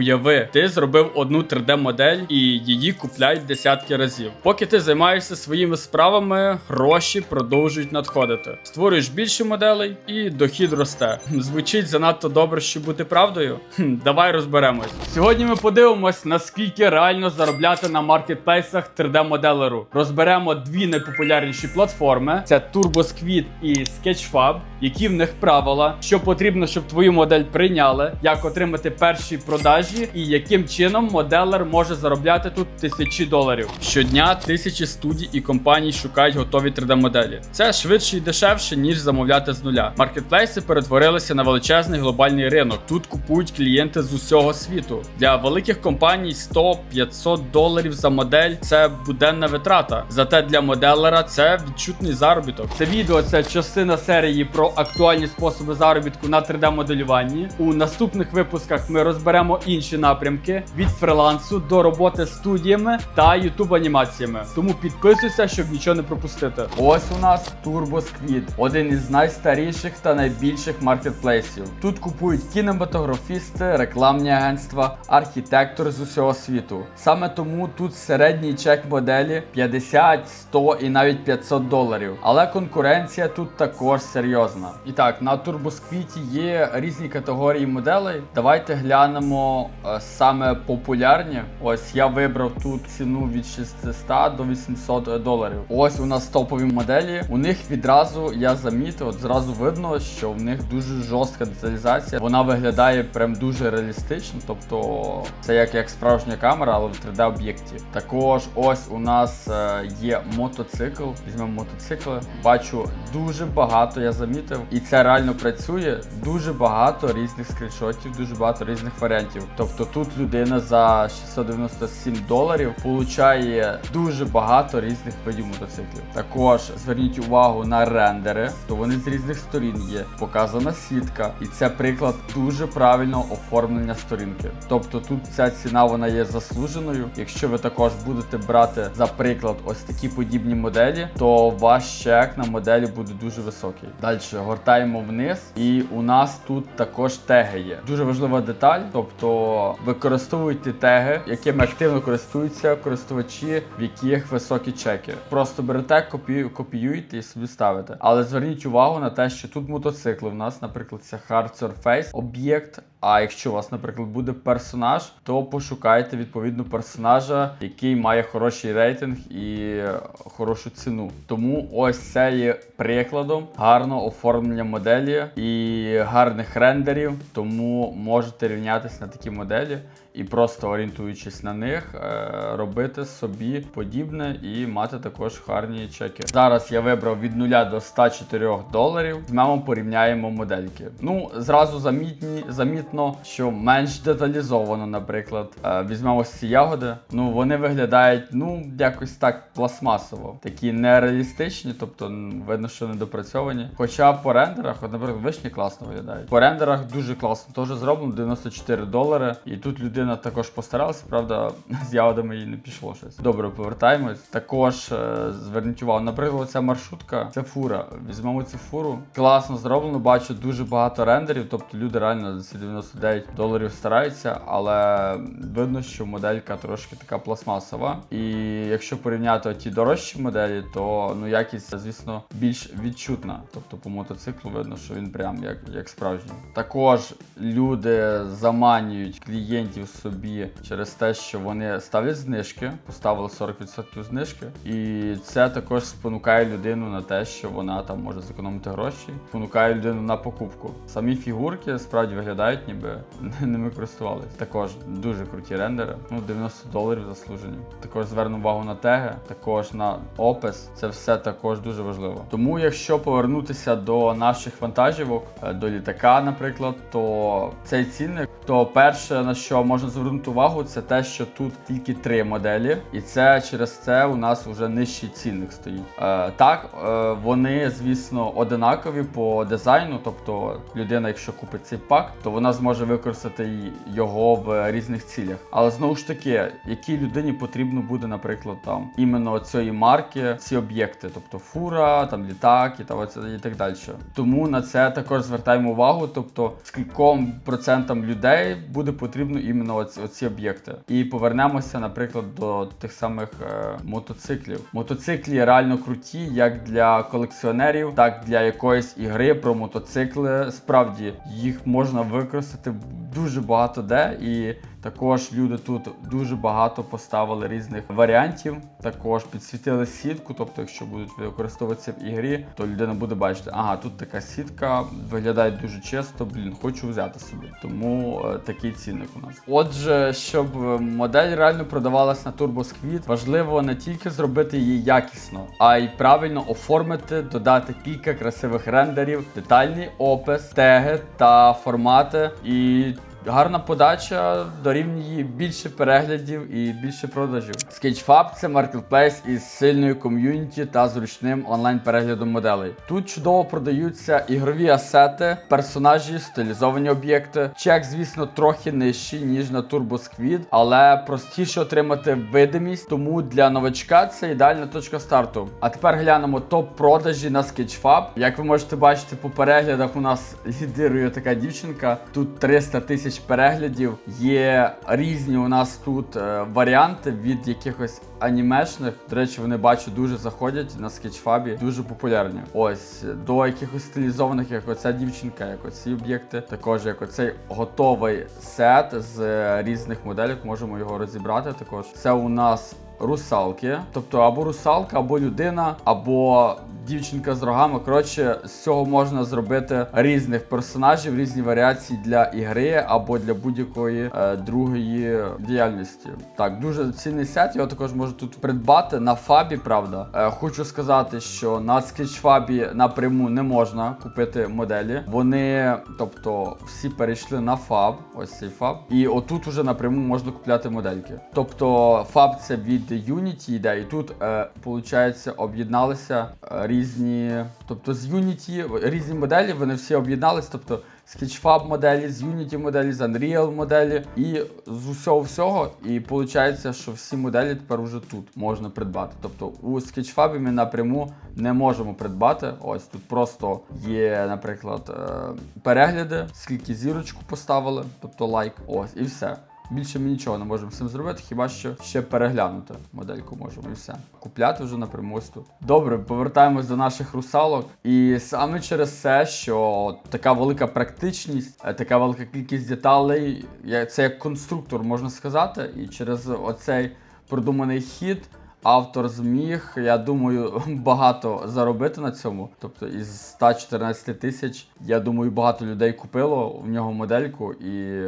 Уяви, ти зробив одну 3D-модель і її купляють десятки разів. Поки ти займаєшся своїми справами, гроші продовжують надходити. Створюєш більше моделей і дохід росте. Звучить занадто добре, щоб бути правдою. Хм, давай розберемось. Сьогодні ми подивимось, наскільки реально заробляти на маркетплейсах 3D-моделеру. Розберемо дві найпопулярніші платформи: це TurboSquid і Sketchfab, які в них правила, що потрібно, щоб твою модель прийняли, як отримати перші продажі, і яким чином моделер може заробляти тут тисячі доларів. Щодня тисячі студій і компаній шукають готові 3D-моделі. Це швидше і дешевше, ніж замовляти з нуля. Маркетплейси перетворилися на величезний глобальний ринок. Тут купують клієнти з усього світу. Для великих компаній 100-500 доларів за модель це буденна витрата. Зате для моделера це відчутний заробіток. Це відео це частина серії про актуальні способи заробітку на 3D-моделюванні. У наступних випусках ми розберемо інші напрямки від фрилансу до роботи студіями та youtube анімаціями. Тому підписуйся, щоб нічого не пропустити. Ось у нас TurboSquid, один із найстаріших та найбільших маркетплейсів. Тут купують кінематографісти, рекламні агентства, архітектори з усього світу. Sаме тому тут середній чек моделі 50, 100 і навіть 500 доларів. Але конкуренція тут також серйозна. І так, на TurboSquid є різні категорії моделей. Давайте глянемо е, саме популярні. Ось я вибрав тут ціну від 600 до 800 доларів. Ось у нас топові моделі. У них відразу я замітив, от зразу видно, що в них дуже жорстка деталізація. Вона виглядає прям дуже реалістично. Тобто це як, як справжня камера, але в 3D об'єкті. Також ось у нас е, є мотоцикл. Візьмемо мотоцикл. Бачу дуже багато, я замітив, і це реально працює. Дуже багато різних скріншотів, дуже багато різних варіантів. Тобто тут людина за 697 доларів получає дуже багато різних видів мотоциклів. Також зверніть увагу на рендери, то вони з різних сторін є. Показана сітка, і це приклад дуже правильного оформлення сторінки. Тобто тут ця ціна вона є заслуженою. Якщо ви також будете брати за приклад ось такі подібні моделі, то ваш чек на моделі буде дуже високий. Далі гортаємо вниз, і у нас тут також теги є. Дуже важлива деталь, тобто використовуйте теги, якими активно користуються користувачі, в яких високі чеки. Просто берете, копію, копіюєте і собі ставите. Але зверніть увагу на те, що тут мотоцикли. У нас, наприклад, це Hard Surface об'єкт. А якщо у вас, наприклад, буде персонаж, то пошукайте відповідно персонажа, який має хороший рейтинг і хорошу ціну. Тому ось це є прикладом гарного оформлення моделі і гарних рендерів. Тому можете рівнятися на такі моделі і просто орієнтуючись на них, е, робити собі подібне і мати також гарні чеки. Зараз я вибрав від 0 до 104 доларів. Візьмемо, порівняємо модельки. Ну, зразу замітні, замітно, що менш деталізовано, наприклад. Е, Візьмемо ці ягоди. Ну, вони виглядають, ну, якось так пластмасово. Такі нереалістичні, тобто видно, що недопрацьовані. Хоча по рендерах, наприклад, вишні класно виглядають. По рендерах дуже класно. Теж зроблено 94 долари. І тут людина також постаралася, правда, з ягодами їй не пішло щось. Добре, повертаємось. Також е, зверніть увагу, наприклад, ця маршрутка, це фура. Візьмемо цю фуру. Класно зроблено, бачу дуже багато рендерів, тобто люди реально за 99 доларів стараються, але видно, що моделька трошки така пластмасова. І якщо порівняти ті дорожчі моделі, то ну якість, звісно, більш відчутна. Тобто по мотоциклу видно, що він прям як, як справжній. Також люди заманюють клієнтів собі через те, що вони ставлять знижки, поставили 40% знижки, і це також спонукає людину на те, що вона там може зекономити гроші, спонукає людину на покупку. Самі фігурки справді виглядають, ніби ними користувалися. Також дуже круті рендери. Ну 90 доларів заслужені. Також зверну увагу на теги, також на опис. Це все також дуже важливо. Тому, якщо повернутися до наших вантажівок, е, до літака, наприклад, то цей цінник, то перше на що можна звернути увагу, це те, що тут тільки три моделі, і це через це у нас вже нижчий цінник стоїть. Е, так, е, вони, звісно, одинакові по дизайну. Тобто, людина, якщо купить цей пак, то вона зможе використати його в різних цілях. Але знову ж таки, якій людині потрібно буде, наприклад, там іменно цієї марки, ці об'єкти, тобто фура, там літак і, та, і так далі. Тому на це також звертаємо увагу. Тобто, скільком процентам людей буде потрібно іменно оці, оці об'єкти. І повернемося, наприклад, до тих самих е, мотоциклів. Мотоциклі реально круті, як для колекціонерів, так для якоїсь ігри про мотоцикли. Справді їх можна використати виписати дуже багато де і. Також люди тут дуже багато поставили різних варіантів. Також підсвітили сітку. Тобто, якщо будуть використовуватися в ігрі, то людина буде бачити, ага, тут така сітка, виглядає дуже чисто. Блін, хочу взяти собі. Тому е, такий цінник у нас. Отже, щоб модель реально продавалась на Squid, важливо не тільки зробити її якісно, а й правильно оформити, додати кілька красивих рендерів, детальний опис, теги та формати і. Гарна подача дорівнює більше переглядів і більше продажів. Sketchfab – це маркетплейс із сильною ком'юніті та зручним онлайн-переглядом моделей. Тут чудово продаються ігрові асети, персонажі, стилізовані об'єкти. Чек, звісно, трохи нижчий, ніж на Turbo Squid, але простіше отримати видимість, тому для новачка це ідеальна точка старту. А тепер глянемо топ-продажі на Sketchfab. Як ви можете бачити по переглядах, у нас лідирує така дівчинка. Тут 300 тисяч переглядів. Є різні у нас тут е, варіанти від якихось анімешних. До речі, вони бачу дуже заходять на скетчфабі, дуже популярні. Ось до якихось стилізованих, як оця дівчинка, як оці об'єкти. Також як оцей готовий сет з е, різних моделів. Можемо його розібрати. Також це у нас. Русалки, тобто або русалка, або людина, або дівчинка з рогами. Коротше, з цього можна зробити різних персонажів, різні варіації для ігри або для будь-якої е, другої діяльності. Так, дуже цінний сет. Його також можна тут придбати на фабі. Правда, е, хочу сказати, що на скетчфабі напряму не можна купити моделі. Вони, тобто, всі перейшли на фаб. Ось цей фаб. І отут уже напряму можна купляти модельки. Тобто, фаб це від Unity йде, і тут, е, об'єдналися е, різні. Тобто з Unity різні моделі, вони всі об'єднались. Тобто Sketchfab моделі, з Unity моделі, з Unreal моделі і з усього всього. І виходить, що всі моделі тепер уже тут можна придбати. Тобто у Sketchfab ми напряму не можемо придбати. Ось тут просто є, наприклад, е, перегляди, скільки зірочку поставили, тобто лайк. Ось і все. Більше ми нічого не можемо з цим зробити, хіба що ще переглянути модельку можемо і все. Купляти вже напряму тут. Добре, повертаємось до наших русалок. І саме через це, що така велика практичність, е, така велика кількість деталей, це як конструктор, можна сказати, і через оцей продуманий хід. Автор зміг, я думаю, багато заробити на цьому. Тобто із 114 тисяч, я думаю, багато людей купило в нього модельку і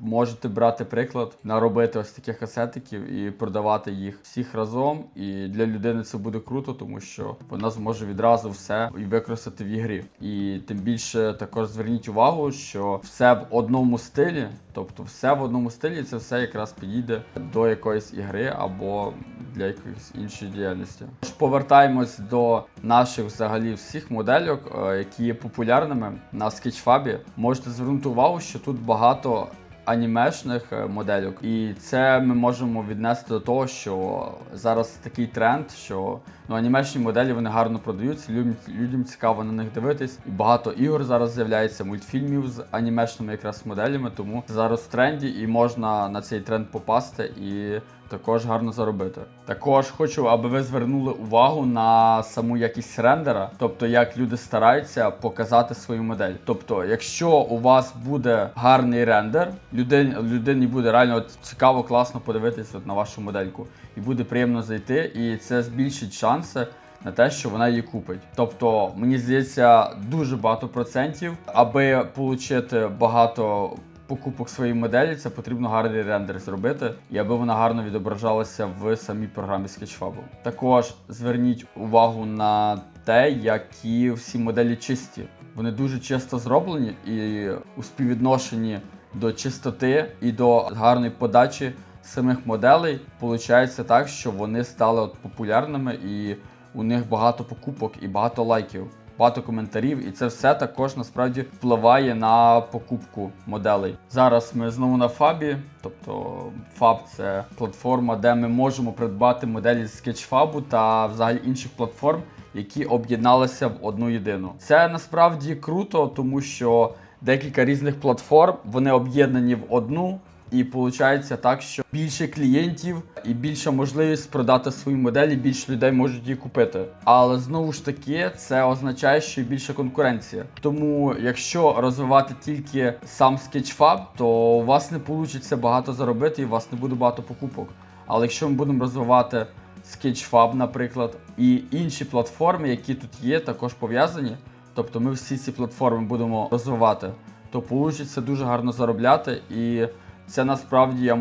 можете брати приклад, наробити ось таких асетиків і продавати їх всіх разом. І для людини це буде круто, тому що вона зможе відразу все і використати в ігрі. І тим більше також зверніть увагу, що все в одному стилі, тобто все в одному стилі, це все якраз підійде до якоїсь ігри або для якоїсь іншої діяльності. Тож повертаємось до наших взагалі всіх модельок, е, які є популярними на скетчфабі. Можете звернути увагу, що тут багато анімешних моделюк модельок, і це ми можемо віднести до того, що зараз такий тренд, що ну анімешні моделі вони гарно продаються. Людям, людям цікаво на них дивитись. І багато ігор зараз з'являється мультфільмів з анімешними якраз моделями. Тому зараз в тренді, і можна на цей тренд попасти і також гарно заробити. Також хочу, аби ви звернули увагу на саму якість рендера, тобто як люди стараються показати свою модель. Тобто, якщо у вас буде гарний рендер, людині, людині буде реально цікаво, класно подивитися на вашу модельку, і буде приємно зайти, і це збільшить шанси. На те, що вона її купить. Тобто, мені здається, дуже багато процентів, аби отримати багато покупок своєї моделі, це потрібно гарний рендер зробити, і аби вона гарно відображалася в самій програмі Sketchfab. Також зверніть увагу на те, які всі моделі чисті. Вони дуже чисто зроблені і у співвідношенні до чистоти і до гарної подачі самих моделей. Получається так, що вони стали от популярними і у них багато покупок і багато лайків. Багато коментарів, і це все також насправді впливає на покупку моделей. Зараз ми знову на Фабі, тобто Фаб це платформа, де ми можемо придбати моделі з Sketchfab та взагалі інших платформ, які об'єдналися в одну єдину. Це насправді круто, тому що декілька різних платформ вони об'єднані в одну. І виходить так, що більше клієнтів і більша можливість продати свої моделі, більше людей можуть її купити. Але знову ж таки, це означає, що і більша конкуренція. Тому, якщо розвивати тільки сам Sketchfab, то у вас не вийде багато заробити і у вас не буде багато покупок. Але якщо ми будемо розвивати Sketchfab, наприклад, і інші платформи, які тут є, також пов'язані, тобто ми всі ці платформи будемо розвивати, то вийде дуже гарно заробляти і. Це насправді я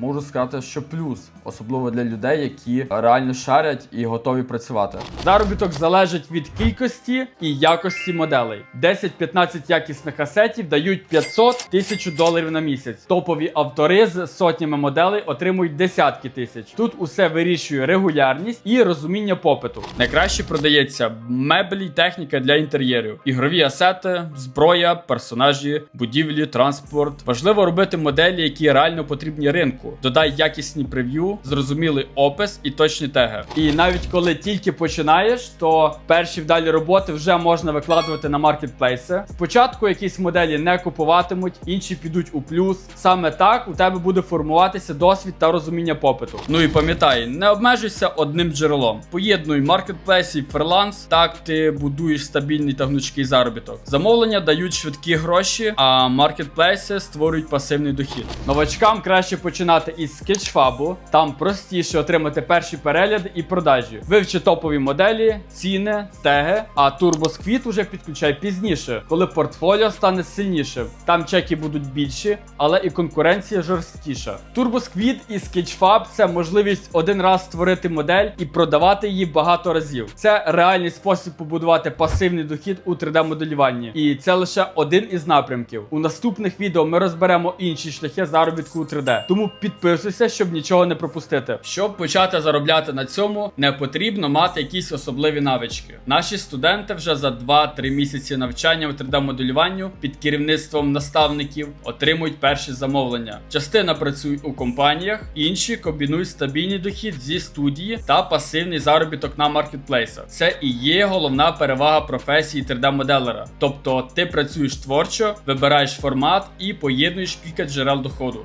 можу сказати, що плюс, особливо для людей, які реально шарять і готові працювати. Заробіток залежить від кількості і якості моделей. 10-15 якісних асетів дають 500 тисяч доларів на місяць. Топові автори з сотнями моделей отримують десятки тисяч. Тут усе вирішує регулярність і розуміння попиту. Найкраще продається меблі, й техніка для інтер'єрів, ігрові асети, зброя, персонажі, будівлі, транспорт. Важливо робити моделі, які реально потрібні ринку. Додай якісні прев'ю, зрозумілий опис і точні теги. І навіть коли тільки починаєш, то перші вдалі роботи вже можна викладувати на маркетплейси. Спочатку якісь моделі не купуватимуть, інші підуть у плюс. Саме так у тебе буде формуватися досвід та розуміння попиту. Ну і пам'ятай, не обмежуйся одним джерелом. Поєднуй маркетплейси і фриланс. Так ти будуєш стабільний та гнучкий заробіток. Замовлення дають швидкі гроші, а маркетплейси створюють пасивний дохід. Новачкам краще починати із скетчфабу. Там простіше отримати перші перегляди і продажі. Вивчи топові моделі, ціни, теги. А TurboSquid уже підключай пізніше, коли портфоліо стане сильнішим. Там чеки будуть більші, але і конкуренція жорсткіша. TurboSquid і Sketchfab – це можливість один раз створити модель і продавати її багато разів. Це реальний спосіб побудувати пасивний дохід у 3D-моделюванні. І це лише один із напрямків. У наступних відео ми розберемо інші шляхи заробітку у 3D. Тому підписуйся, щоб нічого не пропустити. Щоб почати заробляти на цьому, не потрібно мати якісь особливі навички. Наші студенти вже за 2-3 місяці навчання у 3D-моделюванню під керівництвом наставників отримують перші замовлення. Частина працює у компаніях, інші комбінують стабільний дохід зі студії та пасивний заробіток на маркетплейсах. Це і є головна перевага професії 3D-моделера. Тобто ти працюєш творчо, вибираєш формат і поєднуєш кілька джерел доходу.